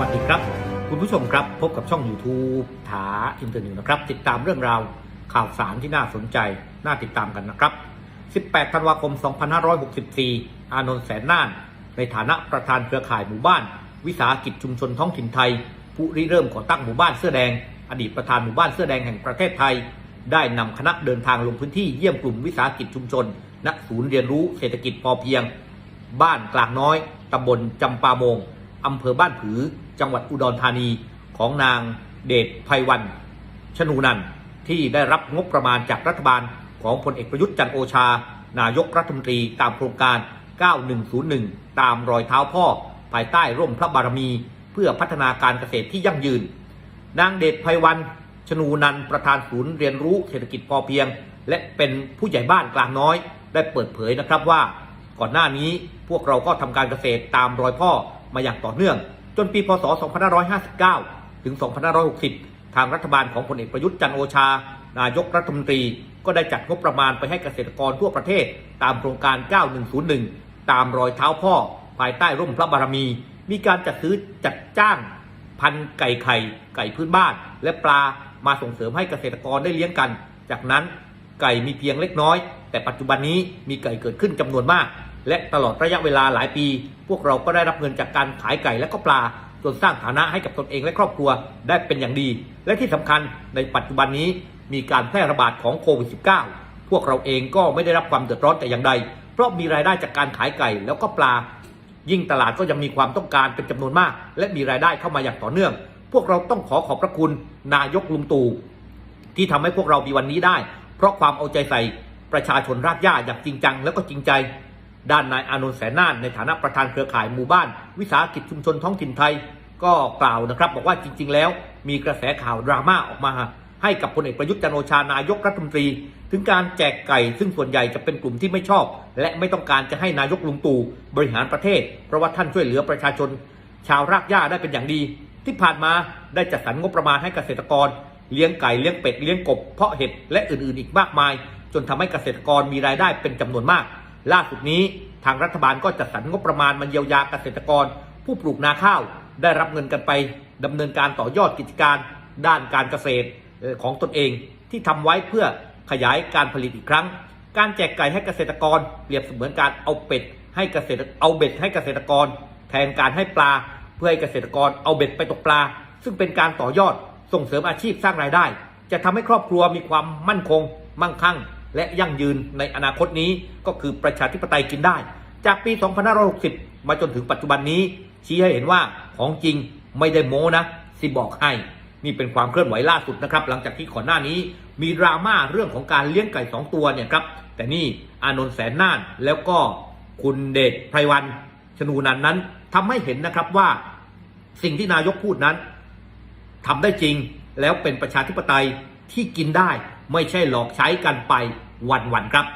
วัสดีคุณผู้ชมครับพบกับช่อง YouTube ถาอินเตอร์นิวนะครับ ติดตามเรื่องราวข่าวสารที่น่าสนใจ น่าติดตามกันนะครับ 18 ธันวาคม 2564 อานนท์แสนน่าน ในฐานะประธานเครือข่ายหมู่บ้าน วิสาหกิจชุมชนท้องถิ่นไทย ผู้ริเริ่มก่อตั้งหมู่บ้านเสื้อแดง อดีตประธานหมู่บ้านเสื้อแดงแห่งประเทศไทย ได้นำคณะเดินทางลงพื้นที่เยี่ยมกลุ่มวิสาหกิจชุมชนณศูนย์เรียนรู้เศรษฐกิจพอเพียง บ้านกลางน้อยตำบลจำปาโมงอำเภอบ้านผือ จังหวัดอุดรธานีของนางเดชไพวันชนูนันท์ที่ได้รับงบประมาณจากรัฐบาลของพลเอกประยุทธ์จันโอชา นายกรัฐมนตรีตามโครงการ 9101 ตามรอยเท้าพ่อ ภายใต้ร่มพระบารมี เพื่อพัฒนาการเกษตรที่ยั่งยืน นางเดชไพวันชนูนันท์ประธานศูนย์เรียนรู้เศรษฐกิจพอเพียง และเป็นผู้ใหญ่บ้านกลางน้อย ได้เปิดเผยนะครับว่า ก่อนหน้านี้พวกเราก็ทำการเกษตรตามรอยพ่อมาอย่างต่อเนื่อง จนปีพศ 2559 ถึง 2560 ทางรัฐบาลของพลเอกประยุทธ์จันโอชา นายกรัฐมนตรี ก็ได้จัดงบประมาณไปให้เกษตรกรทั่วประเทศ ตามโครงการ 9101 ตามรอยเท้าพ่อ ภายใต้ร่มพระบารมี มีการจัดซื้อจัดจ้าง พันไก่ไข่ ไก่พื้นบ้าน และปลามาส่งเสริมให้เกษตรกรได้เลี้ยงกัน จากนั้นไก่มีเพียงเล็กน้อย แต่ปัจจุบันนี้มีไก่เกิดขึ้นจำนวนมาก และตลอดระยะเวลาหลายปี พวกเราก็ได้รับเงินจากการขายไก่และก็ปลาจนสร้างฐานะให้กับตนเองและครอบครัวได้เป็นอย่างดี และที่สำคัญในปัจจุบันนี้มีการแพร่ระบาดของโควิด -19 พวกเราเองก็ไม่ได้รับความเดือดร้อนแต่อย่างใด เพราะมีรายได้จากการขายไก่แล้วก็ปลา ยิ่งตลาดก็ยังมีความต้องการเป็นจำนวนมาก และมีรายได้เข้ามาอย่างต่อเนื่อง พวกเราต้องขอขอบพระคุณนายกลุงตู่ที่ทำให้พวกเรามีวันนี้ได้ เพราะความเอาใจใส่ประชาชนรากหญ้าอย่างจริงจังแล้วก็จริงใจ ด้านนายอานนท์แสนน่านในฐานะประธานเครือข่ายหมู่บ้าน วิสาหกิจชุมชนท้องถิ่นไทย ก็กล่าวนะครับบอกว่าจริง ๆ แล้ว มีกระแสข่าวดราม่าออกมา ให้กับพลเอกประยุทธ์จันโอชานายกรัฐมนตรี ถึงการแจกไก่ ซึ่งส่วนใหญ่จะเป็นกลุ่มที่ไม่ชอบ และไม่ต้องการจะให้นายกลุงตู่บริหารประเทศ เพราะว่าท่านช่วยเหลือประชาชน ชาวรากหญ้าได้เป็นอย่างดี ที่ผ่านมาได้จัดสรรงบประมาณให้เกษตรกร เลี้ยงไก่เลี้ยงเป็ดเลี้ยงกบเพาะเห็ดและอื่นๆ อีกมากมาย จนทำให้เกษตรกรมีรายได้เป็นจำนวนมาก ล่าสุดนี้ทางรัฐบาลก็จัดสรรงบประมาณมาเยียวยาเกษตรกร ผู้ปลูกนาข้าว ได้รับเงินกันไปดำเนินการต่อยอดกิจการ ด้านการเกษตรของตนเองที่ทำไว้เพื่อขยายการผลิตอีกครั้ง การแจกไก่ให้เกษตรกร เปรียบเสมือนการเอาเป็ดให้เกษตรเอาเบ็ดให้เกษตรกร แทนการให้ปลา เพื่อให้เกษตรกรเอาเบ็ดไปตกปลา ซึ่งเป็นการต่อยอดส่งเสริมอาชีพสร้างรายได้ จะทำให้ครอบครัวมีความมั่นคง มั่งคั่ง และยั่งยืนในอนาคตนี้ก็คือประชาธิปไตยกินได้ จากปี 2560 มาจนถึงปัจจุบันนี้ ชี้ให้เห็นว่าของจริงไม่ได้โม้นะสิบอกให้ นี่เป็นความเคลื่อนไหวล่าสุดนะครับ หลังจากที่ก่อนหน้านี้ มีดราม่าเรื่องของการเลี้ยงไก่สองตัวเนี่ยครับแต่นี่อานนท์แสนน่านแล้วก็คุณเดชไพรวันชนูนันนั้นทำให้เห็นนะครับว่าสิ่งที่นายกพูดนั้นทำได้จริงแล้วเป็นประชาธิปไตยที่กินได้ ไม่ใช่หลอกใช้กันไปวันๆครับ